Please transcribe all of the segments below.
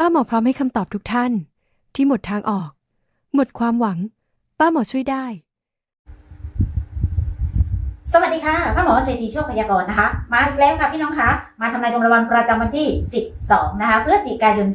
ป้าหมอพร้อมให้คำตอบทุกท่าน ที่หมดทางออก หมดความหวัง ป้าหมอช่วยได้ สวัสดีค่ะพ่อหมอเศรษฐีโชคพยากรณ์นะคะ มาอีกแล้วค่ะพี่น้องคะมาทำนายดวงรางวัลประจำวันที่ 12 นะคะพฤศจิกายน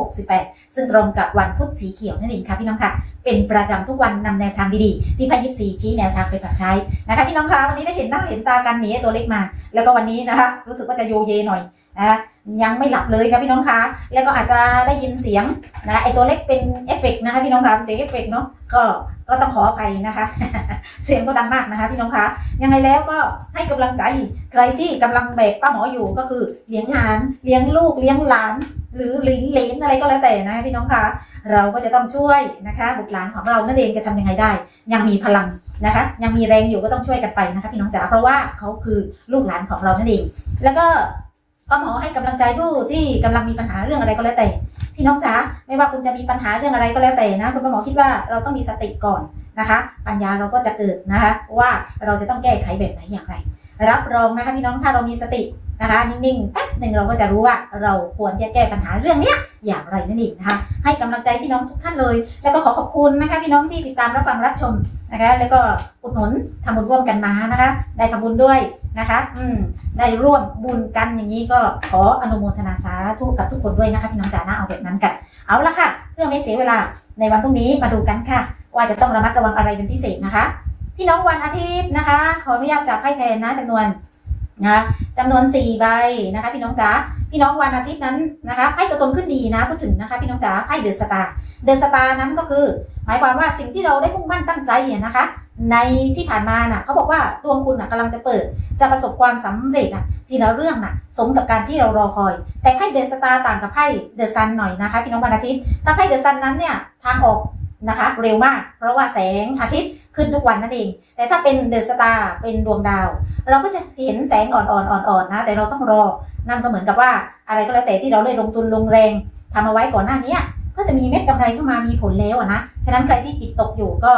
2568 ซึ่งตรงกับวันพุธสีเขียวนั่นเองค่ะพี่น้องค่ะ เป็นประจำทุกวันนำแนวทางดีๆ ที่ไพ่ยิปซีชี้แนวทางไปปรับใช้นะคะพี่น้องคะวันนี้ได้เห็นหน้าเห็นตากันหนีตัวเล็กมา แล้วก็วันนี้นะคะ รู้สึกว่าจะโยเยหน่อย นะยังไม่หลับเลยค่ะพี่น้องคะแล้วก็อาจจะได้ยินเสียงนะไอ้ตัวเล็กเป็นเอฟเฟกต์นะคะพี่น้องคะเป็นเสียงเอฟเฟกต์เนาะก็ก็ต้องขออภัยนะคะ เสียงก็ดังมากนะคะพี่น้องคะยังไงแล้วก็ให้กำลังใจใครที่กำลังแบกป้าหมออยู่ก็คือเลี้ยงหลานเลี้ยงลูกเลี้ยงหลาน หรือหลินเลนอะไรก็แล้วแต่นะพี่น้องคะเราก็จะต้องช่วยนะคะบุตรหลานของเรานั่นเองจะทำยังไงได้ ยังมีพลังนะคะ ยังมีแรงอยู่ก็ต้องช่วยกันไปนะคะ พี่น้องจ๋าเพราะว่าเขาคือลูกหลานของเรานั่นเอง แล้วก็ ก็หมอให้กำลังใจผู้ที่กำลังมีปัญหาเรื่องอะไรก็แล้วแต่ พี่น้องจ๋าไม่ว่าคุณจะมีปัญหาเรื่องอะไรก็แล้วแต่นะ คุณหมอคิดว่าเราต้องมีสติก่อนนะคะ ปัญญาเราก็จะเกิดนะคะว่าเราจะต้องแก้ไขแบบไหนอย่างไร รับรองนะคะพี่น้องถ้าเรามีสตินะคะ นิ่งๆแป๊บหนึ่งเราก็จะรู้ว่าเราควรที่จะแก้ปัญหาเรื่องเนี้ยอย่างไรนั่นเองนะคะ ให้กำลังใจพี่น้องทุกท่านเลย แล้วก็ขอขอบคุณนะคะพี่น้องที่ติดตามรับฟังรับชมนะคะ แล้วก็อุดหนุนทำบุญร่วมกันมานะคะ ได้ทำบุญด้วยนะคะ อืมได้ร่วมบุญกันอย่างนี้ก็ขออนุโมทนาสาธุกับทุกคนด้วยนะคะพี่น้องจ๋านะเอาแบบนั้นกัน เอาละค่ะ เพื่อไม่เสียเวลาในวันพรุ่งนี้มาดูกันค่ะ ว่าจะต้องระมัดระวังอะไรเป็นพิเศษนะคะ พี่น้องวันอาทิตย์นะคะ ขออนุญาตจับไพ่แทนนะจำนวนนะจำนวน4ใบนะคะ พี่น้องจ๋าพี่น้องวันอาทิตย์นั้นนะคะไพ่ตัวตนขึ้นดีนะพูดถึงนะคะพี่น้องจ๋าไพ่เดอะสตาร์เดอะสตาร์นั้นก็คือ หมายความว่าสิ่งที่เราได้มุ่งมั่นตั้งใจเนี่ยนะคะ ในที่ผ่านมาน่ะเขาบอกว่าดวงคุณน่ะกำลังจะเปิด จะประสบความสำเร็จน่ะทีละเรื่องน่ะ สมกับการที่เรารอคอย แต่ไพ่เดอะสตาร์ต่างกับไพ่เดอะซันหน่อยนะคะ พี่น้องวันอาทิตย์ถ้าไพ่เดอะซันนั้นเนี่ยทางออก นะคะ เร็วมาก เพราะว่าแสงอาทิตย์ขึ้นทุกวันนั่นเอง แต่ถ้าเป็นเดอะสตาร์เป็นดวงดาว เราก็จะเห็นแสงอ่อนๆอ่อนๆนะ แต่เราต้องรอนั่นก็เหมือนกับว่า อะไรก็แล้วแต่ที่เราได้ลงทุนลงแรงทำเอาไว้ก่อนหน้านี้ก็จะมีเม็ดกำไรเข้ามามีผลแล้วนะ ฉะนั้นใครที่จิตตกอยู่ก็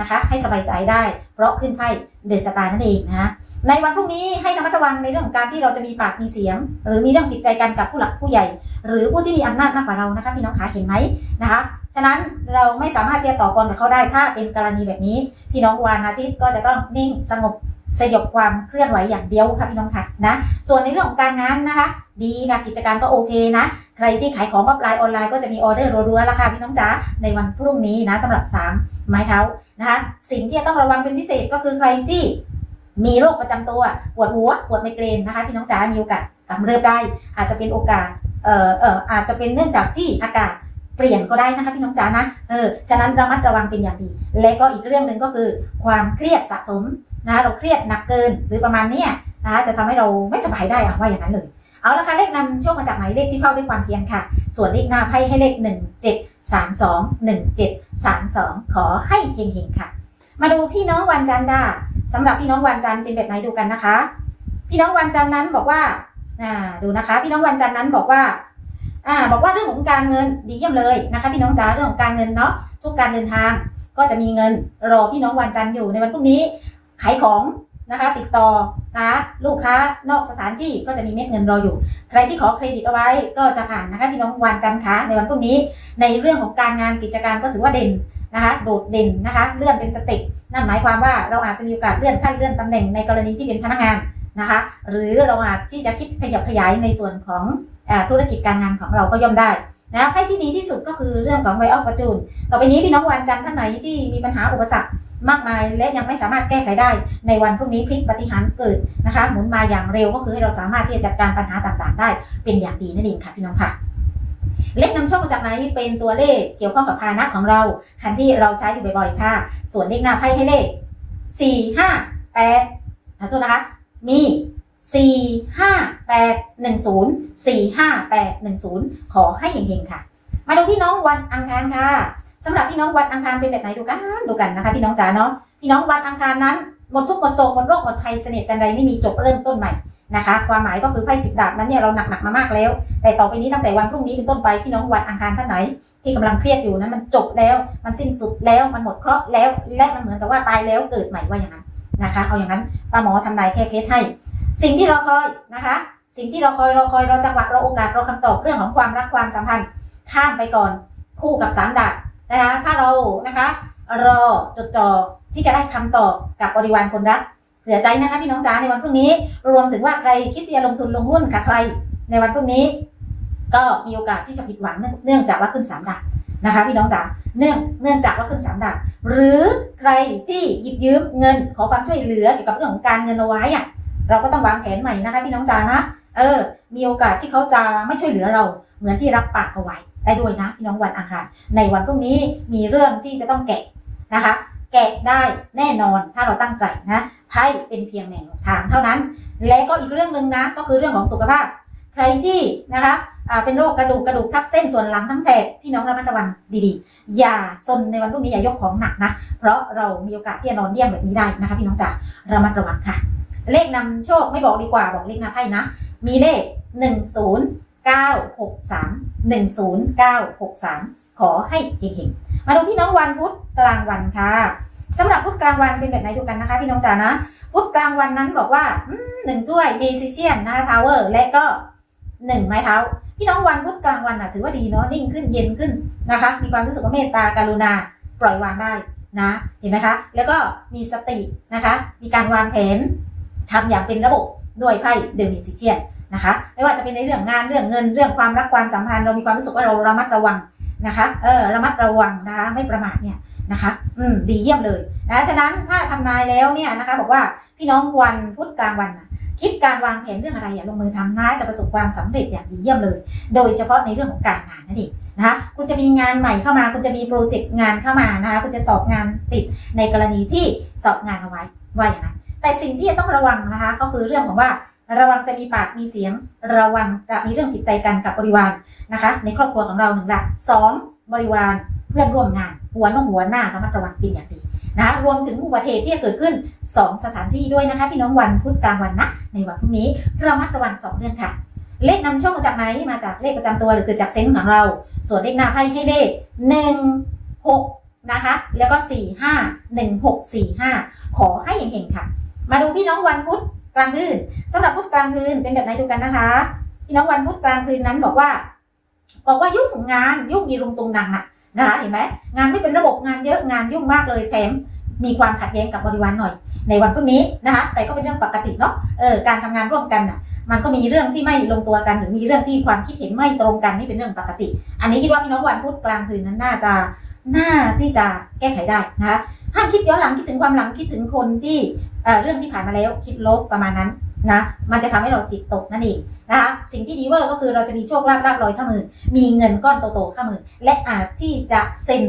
นะคะ ให้สบายใจได้ เพราะขึ้นไพ่เดอะสตาร์นั่นเองนะ ในวันพรุ่งนี้ให้ระมัดระวังในเรื่องของการที่เราจะมีปากมีเสียง หรือมีเรื่องผิดใจกันกับผู้หลักผู้ใหญ่ หรือผู้ที่มีอำนาจมากกว่าเรานะคะพี่น้องขาเห็นไหมนะคะ ฉะนั้นเราไม่สามารถที่จะต่อกรกับเขาได้ถ้าเป็นกรณีแบบนี้ พี่น้องวันอาทิตย์ก็จะต้องนิ่งสงบสยบความเคลื่อนไหวอย่างเดียวค่ะพี่น้องค่ะนะส่วนในเรื่องของการงานนะคะ ดีค่ะกิจการก็โอเคนะ ใครที่ขายของออฟไลน์ออนไลน์ก็จะมีออเดอร์รัวๆแล้วค่ะพี่น้องจ๋าในวันพรุ่งนี้นะสำหรับ 3 ไม้เท้านะคะสิ่งที่จะต้องระวังเป็นพิเศษก็คือใครที่มีโรคประจำตัวปวดหัวปวดไมเกรนนะคะพี่น้องจ๋ามีโอกาสกำเริบได้ อาจจะเป็นโอกาสเอ่อเอ่ออาจจะเป็นเนื่องจากที่อากาศ เปลี่ยนก็ได้นะคะพี่น้องจ๋านะเออฉะนั้นระมัดระวังเป็นอย่างดี และก็อีกเรื่องหนึ่งก็คือ ความเครียดสะสมนะคะเราเครียดหนักเกินหรือประมาณเนี้ยนะคะจะทำให้เราไม่สบายได้อะว่าอย่างนั้นเลยเอาละค่ะเลขนำโชคมาจากไหนเลขที่เข้าด้วยความเพียรค่ะ ส่วนเลขหน้าไพ่ให้เลข 1 7 3 2 1 7 3 2 ขอให้เฮงๆค่ะ มาดูพี่น้องวันจันทร์จ้าสำหรับพี่น้องวันจันทร์เป็นแบบไหนดูกันนะคะ พี่น้องวันจันทร์นั้นบอกว่าอ่าดูนะคะ พี่น้องวันจันทร์นั้นบอกว่า อ่าบอกว่าเรื่องของการเงินดีเยี่ยมเลยนะคะ พี่น้องจ๋าเรื่องของการเงินเนาะทุกการเดินทางก็จะมีเงินรอพี่น้องวันจันทร์อยู่ในวันพรุ่งนี้ขายของนะคะติดต่อนะลูกค้านอกสถานที่ก็จะมีเม็ดเงินรออยู่ ใครที่ขอเครดิตเอาไว้ก็จะผ่านนะคะพี่น้องวันจันทร์คะในวันพรุ่งนี้ ในเรื่องของการงานกิจการก็ถือว่าเด่นนะคะโดดเด่นนะคะเลื่อนเป็นสเต็ปนั่นหมายความว่าเราอาจจะมีโอกาสเลื่อนขั้นเลื่อนตำแหน่งในกรณีที่เป็นพนักงานนะคะ หรือเราอาจที่จะคิดขยับขยายในส่วนของ ธุรกิจการงานของเราก็ย่อมได้นะไพ่ที่ดีที่สุดก็คือเรื่องของไวออฟฟอร์จูนต่อไปนี้พี่น้องวันจันทร์ท่านไหนที่มีปัญหาอุปสรรคมากมายและยังไม่สามารถแก้ไขได้ ในวันพรุ่งนี้พลิกปฏิหารเกิดนะคะ หมุนมาอย่างเร็วก็คือให้เราสามารถที่จะจัดการปัญหาต่างๆ ได้เป็นอย่างดีนั่นเองค่ะพี่น้องค่ะ เลขนำโชคมาจากไหนเป็นตัวเลขเกี่ยวข้องกับพานะของเรา คันที่เราใช้อยู่บ่อยๆค่ะ ส่วนเลขหน้าไพ่ให้เลขสี่ห้าแปดขอโทษนะคะ มี สี่ห้าแปดหนึ่งศูนย์สี่ห้าแปดหนึ่งศูนย์ขอให้เฮงๆค่ะ มาดูพี่น้องวันอังคารค่ะสำหรับพี่น้องวันอังคารเป็นแบบไหนดูกันดูกันนะคะ พี่น้องจ๋าเนาะพี่น้องวันอังคารนั้นหมดทุกข์หมดโศกหมดโรคหมดภัยเสน่ห์จันใดไม่มีจบเริ่มต้นใหม่นะคะ ความหมายก็คือไพ่สิบดาบนั้นเนี่ยเราหนักหนักๆมามากแล้ว แต่ต่อไปนี้ตั้งแต่วันพรุ่งนี้เป็นต้นไปพี่น้องวันอังคารท่านไหน ที่กำลังเครียดอยู่นั้นมันจบแล้ว มันสิ้นสุดแล้วมันหมดเคราะห์แล้ว และมันเหมือนกับว่าตายแล้วเกิดใหม่ว่าอย่างนั้นนะคะ เอาอย่างนั้นป้าหมอทำนายแค่เคสให้ สิ่งที่เราคอยนะคะ สิ่งที่เราคอยเราคอยเราจังหวะเราโอกาสเราคำตอบเรื่องของความรักความสัมพันธ์ข้ามไปก่อนคู่กับสามดาบนะคะถ้าเรานะคะรอจดจ่อที่จะได้คำตอบกับบริวารคนรักเผื่อใจนะคะพี่น้องจ๋าในวันพรุ่งนี้ รวมถึงว่าใครคิดจะลงทุนลงหุ้นกับใคร ในวันพรุ่งนี้ ก็มีโอกาสที่จะผิดหวังเนื่องเนื่องจากว่าขึ้นสามดาบนะคะพี่น้องจ๋าเนื่องเนื่องจากว่าขึ้นสามดาบหรือใครที่หยิบยืมเงินขอความช่วยเหลือเกี่ยวกับเรื่องของการเงินเอาไว้อะ เราก็ต้องวางแผนใหม่นะคะพี่น้องจ๋านะ เออ มีโอกาสที่เขาจะไม่ช่วยเหลือเราเหมือนที่รับปากเอาไว้ได้ด้วยนะพี่น้องวันอังคารในวันพรุ่งนี้มีเรื่องที่จะต้องแกะนะคะ แกะได้แน่นอนถ้าเราตั้งใจนะไพ่เป็นเพียงแนวทางเท่านั้น และก็อีกเรื่องหนึ่งนะก็คือเรื่องของสุขภาพ ใครที่นะคะเป็นโรคกระดูกกระดูกทับเส้นส่วนหลังทั้งแถบพี่น้องระมัดระวังดีๆ อย่าซนในวันพรุ่งนี้อย่ายกของหนักนะ เพราะเรามีโอกาสที่จะนอนเยี่ยมแบบนี้ได้นะคะ พี่น้องจ๋าระมัดระวังค่ะ เลขนำโชคไม่บอกดีกว่าบอกเลขนำไพ่นะ มีเลข 1 0 9 6 3 1 0 9 6 3 ขอให้เฮงๆ มาดูพี่น้องวันพุธกลางวันค่ะสำหรับพุธกลางวันเป็นแบบไหนดูกันนะคะ พี่น้องจ๋านะพุธกลางวันนั้นบอกว่าหนึ่งถ้วยมีซิเชียนนะคะทาวเวอร์และก็หนึ่งไม้เท้า พี่น้องวันพุธกลางวันอะถือว่าดีเนาะนิ่งขึ้นเย็นขึ้นนะคะ มีความรู้สึกว่าเมตตาการุณาปล่อยวางได้นะเห็นไหมคะ แล้วก็มีสตินะคะ มีการวางแผน ทำอย่างเป็นระบบด้วยไพ่เดมิซิเชียนนะคะ ไม่ว่าจะเป็นในเรื่องงานเรื่องเงินเรื่องความรักความสัมพันธ์เรามีความรู้สึกว่าเราระมัดระวังนะคะเออระมัดระวังนะคะไม่ประมาทเนี่ยนะคะ อืมดีเยี่ยมเลยนะฉะนั้นถ้าทำนายแล้วเนี่ยนะคะบอกว่าพี่น้องวันพุธกลางวันคิดการวางแผนเรื่องอะไรอย่าลงมือทำนะจะประสบความสำเร็จอย่างดีเยี่ยมเลย โดยเฉพาะในเรื่องของการงานนั่นเองนะคะคุณจะมีงานใหม่เข้ามา คุณจะมีโปรเจกต์งานเข้ามานะคะคุณจะสอบงานติดในกรณีที่สอบงานเอาไว้ว่าอย่างนั้น แต่สิ่งที่จะต้องระวังนะคะ ก็คือเรื่องของว่าระวังจะมีปากมีเสียง ระวังจะมีเรื่องผิดใจกันกับบริวารนะคะ ในครอบครัวของเราหนึ่งละสองบริวารเพื่อนร่วมงาน หัวน้องหัวหน้าระมัดระวังเป็นอย่างดีนะรวมถึงอุบัติเหตุที่จะเกิดขึ้น 2 สถานที่ด้วยนะคะ พี่น้องวันพุธกลางวันนะในวันพรุ่งนี้ระมัดระวังสองเรื่องค่ะ เลขนำโชคมาจากไหนมาจากเลขประจำตัวหรือเกิดจากเซนส์ของเรา ส่วนเลขหน้าไพ่ให้เลขหนึ่งหกนะคะ แล้วก็สี่ห้าหนึ่งหกสี่ห้าขอให้เห็งๆค่ะ มาดูพี่น้องวันพุธกลางคืนสำหรับพุธกลางคืนเป็นแบบไหนดูกันนะคะ พี่น้องวันพุธกลางคืนนั้นบอกว่า บอกว่ายุ่งงานยุ่งยีรุงตุงนังน่ะนะคะเห็นไหมงานไม่เป็นระบบงานเยอะงานยุ่งมากเลยแถมมีความขัดแย้งกับบริวารหน่อย ในวันพรุ่งนี้นะคะ แต่ก็เป็นเรื่องปกติเนาะเออการทำงานร่วมกันน่ะ มันก็มีเรื่องที่ไม่ลงตัวกันหรือมีเรื่องที่ความคิดเห็นไม่ตรงกันนี่เป็นเรื่องปกติ อันนี้คิดว่าพี่น้องวันพุธกลางคืนนั้นน่าจะน่าที่จะแก้ไขได้นะคะห้ามคิดย้อนหลังคิดถึงความหลังคิดถึงคนที่ เเรื่องที่ผ่านมาแล้วคิดลบประมาณนั้นนะมันจะทำให้เราจิตตกนั่นเองนะคะสิ่งที่ดีเวอร์ก็คือเราจะมีโชคลาภลาบลอยเข้ามือ มีเงินก้อนโตๆเข้ามือ และอาจที่จะเซ็น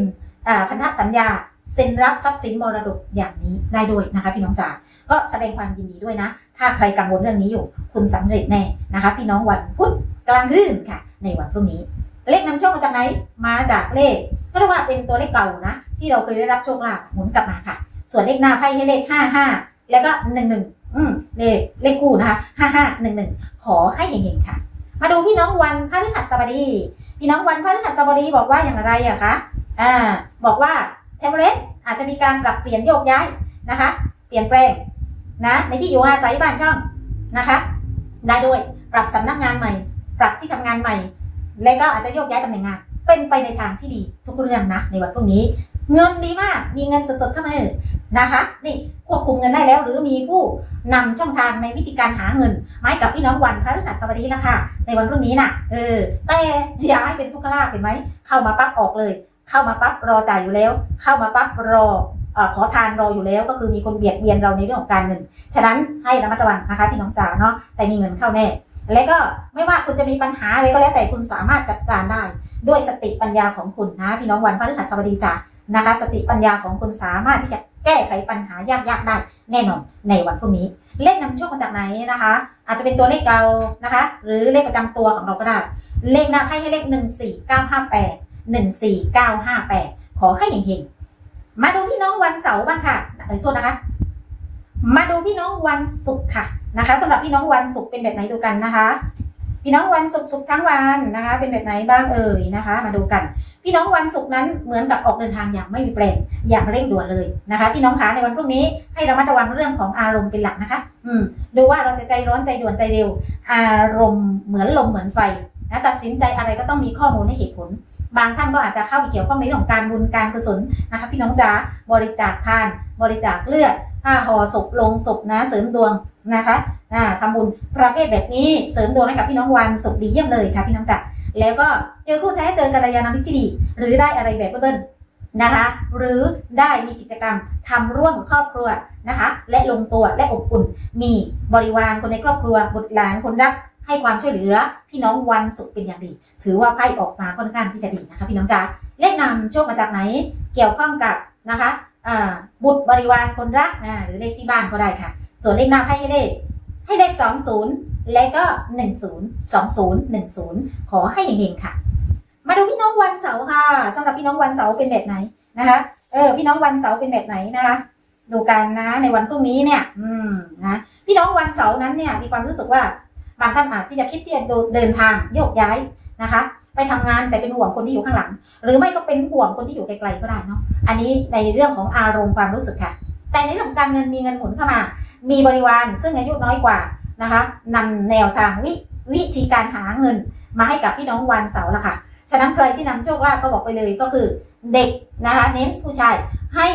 พันธสัญญาเซ็นรับทรัพย์สินมรดกอย่างนี้ได้ด้วยนะคะพี่น้องจ๋าก็แสดงความยินดีด้วยนะ ถ้าใครกังวลเรื่องนี้อยู่ คุณสำเร็จแน่นะคะ พี่น้องวันพุธกลางคืนค่ะ ในวันพรุ่งนี้ เลขนำโชคมาจากไหนมาจากเลขก็เรียกว่าเป็นตัวเลขเก่านะ ที่เราเคยได้รับโชคลาภหมุนกลับมาค่ะ ส่วนเลขหน้าไพ่ให้เลขห้าห้า แล้วก็หนึ่งหนึ่งอืมเลขเลขคู่นะคะห้าห้าหนึ่งหนึ่งขอให้เฮงๆค่ะ มาดูพี่น้องวันพฤหัสบดี พี่น้องวันพฤหัสบดีบอกว่าอย่างไรอะคะอ่าบอกว่าเทมเรสอาจจะมีการปรับเปลี่ยนโยกย้ายนะคะ เปลี่ยนแปลงนะในที่อยู่อาศัยบ้านช่องนะคะ ได้ด้วยปรับสำนักงานใหม่ ปรับที่ทำงานใหม่ และก็อาจจะโยกย้ายตำแหน่งงาน เป็นไปในทางที่ดีทุกเรื่องนะในวันพรุ่งนี้ เงินดีมากมีเงินสดๆเข้ามา นะคะนี่ควบคุมเงินได้แล้ว หรือมีผู้นำช่องทางในวิธีการหาเงินมาให้กับพี่น้องวันพระฤหัสบดีแล้วค่ะในวันพรุ่งนี้น่ะเออแต่อย่าให้เป็นทุกขลาภเห็นไหมเข้ามาปั๊บออกเลย เข้ามาปั๊บรอจ่ายอยู่แล้ว เข้ามาปั๊บรอขอทานรออยู่แล้วก็คือมีคนเบียดเบียนเราในเรื่องของการเงิน ฉะนั้นให้ระมัดระวังนะคะพี่น้องจ๋าเนาะแต่มีเงินเข้าแน่ และก็ไม่ว่าคุณจะมีปัญหาอะไรก็แล้วแต่คุณสามารถจัดการได้ ด้วยสติปัญญาของคุณนะพี่น้องวันพระฤหัสบดีจ้า นะคะ สติปัญญาของคุณสามารถที่จะแก้ไขปัญหายากๆได้แน่นอนในวันพรุ่งนี้ เลขนำโชคมาจากไหนนะคะ อาจจะเป็นตัวเลขเก่านะคะ หรือเลขประจำตัวของเราก็ได้ เลขหน้าไพ่ให้เลขหนึ่งสี่เก้าห้าแปดหนึ่งสี่เก้าห้าแปดขอให้เฮงๆมาดูพี่น้องวันเสาร์บ้างค่ะเอ้ยโทษนะคะ มาดูพี่น้องวันศุกร์ค่ะนะคะสำหรับพี่น้องวันศุกร์เป็นแบบไหนดูกันนะคะ พี่น้องวันศุกร์ศุกร์ทั้งวันนะคะ เป็นแบบไหนบ้างเอ่ยนะคะ มาดูกัน พี่น้องวันศุกร์นั้นเหมือนกับออกเดินทางอย่างไม่มีแปลนอย่างเร่งด่วนเลยนะคะ พี่น้องคะในวันพรุ่งนี้ให้ระมัดระวังเรื่องของอารมณ์เป็นหลักนะคะ อืมดูว่าเราจะใจร้อนใจด่วนใจเร็ว อารมณ์เหมือนลมเหมือนไฟนะตัดสินใจอะไรก็ต้องมีข้อมูลและเหตุผล บางท่านก็อาจจะเข้าไปเกี่ยวข้องในเรื่องของการบุญการกุศลนะคะ พี่น้องจ๋าบริจาคทาน บริจาคเลือด ผ้าห่อศพลงศพนะเสริมดวงนะคะอ่าทำบุญประเภทแบบนี้เสริมดวงให้กับพี่น้องวันสุขดีเยี่ยมเลยค่ะพี่น้องจ๋าแล้วก็เจอคู่แท้เจอกัลยาณมิตรที่ดี หรือได้อะไรแบบเบิ้ลนะคะหรือได้มีกิจกรรมทำร่วมกับครอบครัวนะคะและลงตัวและอบอุ่น มีบริวารคนในครอบครัวบุตรหลานคนรักให้ความช่วยเหลือ พี่น้องวันสุขเป็นอย่างดี ถือว่าไพ่ออกมาค่อนข้างที่จะดีนะคะพี่น้องจ๋าเลขนำโชคมาจากไหน เกี่ยวข้องกับนะคะ บุตรบริวารคนรักหรือเลขที่บ้านก็ได้ค่ะ ส่วนเลขหน้าไพ่ให้เลขให้เลข20และก็10 20 10ขอให้เฮงๆค่ะ มาดูพี่น้องวันเสาร์ค่ะสำหรับพี่น้องวันเสาร์เป็นแบบไหนนะคะเออพี่น้องวันเสาร์เป็นแบบไหนนะคะดูกันนะในวันพรุ่งนี้เนี่ย อืมนะพี่น้องวันเสาร์นั้นเนี่ยมีความรู้สึกว่าบางท่านอาจที่จะคิดที่จะเดินทางโยกย้าย นะคะ ไปทำงานแต่เป็นห่วงคนที่อยู่ข้างหลัง หรือไม่ก็เป็นห่วงคนที่อยู่ไกลๆก็ได้เนาะอันนี้ในเรื่องของอารมณ์ความรู้สึกค่ะ แต่ในเรื่องการเงินมีเงินหมุนเข้ามา มีบริวารซึ่งอายุน้อยกว่านะคะนำแนวทางวิวิธีการหาเงินมาให้กับพี่น้องวันเสาร์ละค่ะ ฉะนั้นใครที่นำโชคลาภก็บอกไปเลยก็คือเด็กนะคะเน้นผู้ชายให้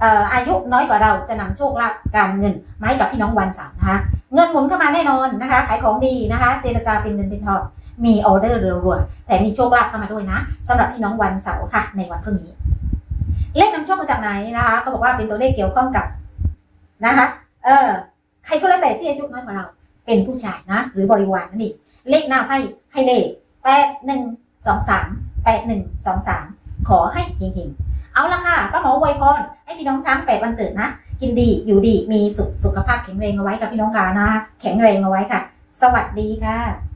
เอ่ออายุน้อยกว่าเราจะนำโชคลาภการเงินมาให้กับพี่น้องวันเสาร์นะคะ เงินหมุนเข้ามาแน่นอนนะคะ ขายของดีนะคะ เจรจาเป็นเงินเป็นทอง มีออเดอร์รัวๆแต่มีโชคลาภเข้ามาด้วยนะสำหรับพี่น้องวันเสาร์ค่ะในวันพรุ่งนี้ เลขนำโชคมาจากไหนนะคะเขาบอกว่าเป็นตัวเลขเกี่ยวข้องกับนะคะ เออ ใครก็แล้วแต่ที่อายุน้อยกว่าเรา เป็นผู้ชายนะ หรือบริวารนั่นเองเลขหน้าไพ่ให้เลขแปดหนึ่งสองสามแปดหนึ่งสองสามขอให้เฮงๆเอาละค่ะป้าหมออวยพรให้พี่น้องช้างแปดวันเกิดนะกินดีอยู่ดีมีสุขสุขภาพแข็งแรงเอาไว้กับพี่น้องกานะแข็งแรงเอาไว้ค่ะ สวัสดีค่ะ